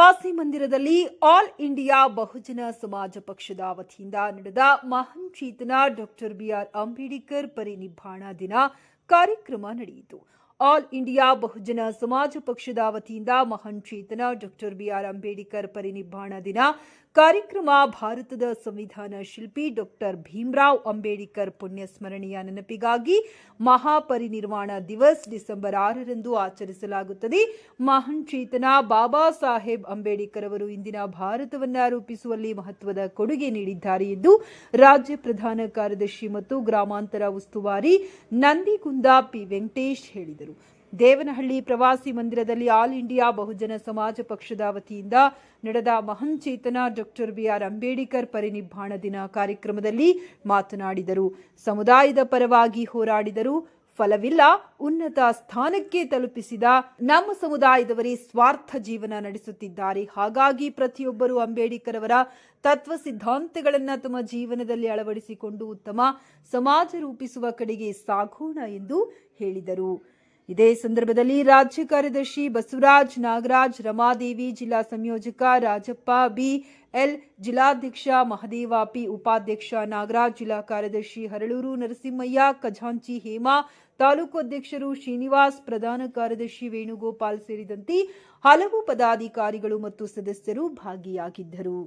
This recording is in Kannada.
ಪ್ರವಾಸಿ ಮಂದಿರದಲ್ಲಿ ಆಲ್ ಇಂಡಿಯಾ ಬಹುಜನ ಸಮಾಜ ಪಕ್ಷದ ವತಿಯಿಂದ ನಡೆದ ಮಹಾನ್ ಚೇತನ ಡಾಕ್ಟರ್ ಬಿಆರ್ ಅಂಬೇಡ್ಕರ್ ಪರಿನಿಬ್ಬಾಣ ದಿನ ಕಾರ್ಯಕ್ರಮ ನಡೆಯಿತು. ಆಲ್ ಇಂಡಿಯಾ ಬಹುಜನ ಸಮಾಜ ಪಕ್ಷದ ವತಿಯಿಂದ ಮಹಾನ್ ಚೇತನ ಡಾಕ್ಟರ್ ಬಿಆರ್ ಅಂಬೇಡ್ಕರ್ ಪರಿನಿಬ್ಬಾಣ ದಿನ, ಕಾರ್ಯಕ್ರಮ ಭಾರತದ ಸಂವಿಧಾನ ಶಿಲ್ಪಿ ಡಾಕ್ಟರ್ ಭೀಮ್ರಾವ್ ಅಂಬೇಡ್ಕರ್ ಪುಣ್ಯ ಸ್ಮರಣೆಯ ನೆನಪಿಗಾಗಿ ಮಹಾಪರಿನಿರ್ವಾಣ ದಿವಸ್ ಡಿಸೆಂಬರ್ ಆರರಂದು ಆಚರಿಸಲಾಗುತ್ತದೆ. ಮಹಾನ್ ಚೇತನ ಬಾಬಾ ಸಾಹೇಬ್ ಅಂಬೇಡ್ಕರ್ ಅವರು ಇಂದಿನ ಭಾರತವನ್ನು ರೂಪಿಸುವಲ್ಲಿ ಮಹತ್ವದ ಕೊಡುಗೆ ನೀಡಿದ್ದಾರೆ ಎಂದು ರಾಜ್ಯ ಪ್ರಧಾನ ಕಾರ್ಯದರ್ಶಿ ಮತ್ತು ಗ್ರಾಮಾಂತರ ಉಸ್ತುವಾರಿ ನಂದಿಗುಂದ ಪಿ ವೆಂಕಟೇಶ್ ಹೇಳಿದರು. ದೇವನಹಳ್ಳಿ ಪ್ರವಾಸಿ ಮಂದಿರದಲ್ಲಿ ಆಲ್ ಇಂಡಿಯಾ ಬಹುಜನ ಸಮಾಜ ಪಕ್ಷದ ವತಿಯಿಂದ ನಡೆದ ಮಹಾನ್ ಡಾಕ್ಟರ್ ಬಿಆರ್ ಅಂಬೇಡ್ಕರ್ ಪರಿನಿಬ್ಬಾಣ ದಿನ ಕಾರ್ಯಕ್ರಮದಲ್ಲಿ ಮಾತನಾಡಿದರು. ಸಮುದಾಯದ ಪರವಾಗಿ ಹೋರಾಡಿದರು. ಫಲವಿಲ್ಲ, ಉನ್ನತ ಸ್ಥಾನಕ್ಕೆ ತಲುಪಿಸಿದ ನಮ್ಮ ಸಮುದಾಯದವರೇ ಸ್ವಾರ್ಥ ಜೀವನ ನಡೆಸುತ್ತಿದ್ದಾರೆ. ಹಾಗಾಗಿ ಪ್ರತಿಯೊಬ್ಬರು ಅಂಬೇಡ್ಕರ್ ಅವರ ತತ್ವ ಸಿದ್ಧಾಂತಗಳನ್ನು ತಮ್ಮ ಜೀವನದಲ್ಲಿ ಅಳವಡಿಸಿಕೊಂಡು ಉತ್ತಮ ಸಮಾಜ ರೂಪಿಸುವ ಕಡೆಗೆ ಸಾಗೋಣ ಎಂದು ಹೇಳಿದರು. ಇದೇ ಸಂದರ್ಭದಲ್ಲಿ ರಾಜ್ಯ ಕಾರ್ಯದರ್ಶಿ ಬಸವರಾಜ್ ನಾಗರಾಜ್, ರಮಾದೇವಿ ಜಿಲ್ಲಾ ಸಂಯೋಜಕ ರಾಜಪ್ಪ ಬಿ ಎಲ್ ಜಿಲ್ಲಾಧ್ಯಕ್ಷ ಮಹದೇವಾಪಿ ಉಪಾಧ್ಯಕ್ಷ ನಾಗರಾಜ್, ಜಿಲ್ಲಾ ಕಾರ್ಯದರ್ಶಿ ಹರಳೂರು ನರಸಿಂಹಯ್ಯ, ಖಜಾಂಚಿ ಹೇಮಾ, ತಾಲೂಕು ಅಧ್ಯಕ್ಷರು ಶ್ರೀನಿವಾಸ್, ಪ್ರಧಾನ ಕಾರ್ಯದರ್ಶಿ ವೇಣುಗೋಪಾಲ್ ಸೇರಿದಂತೆ ಹಲವು ಪದಾಧಿಕಾರಿಗಳು ಮತ್ತು ಸದಸ್ಯರು ಭಾಗಿಯಾಗಿದ್ದರು.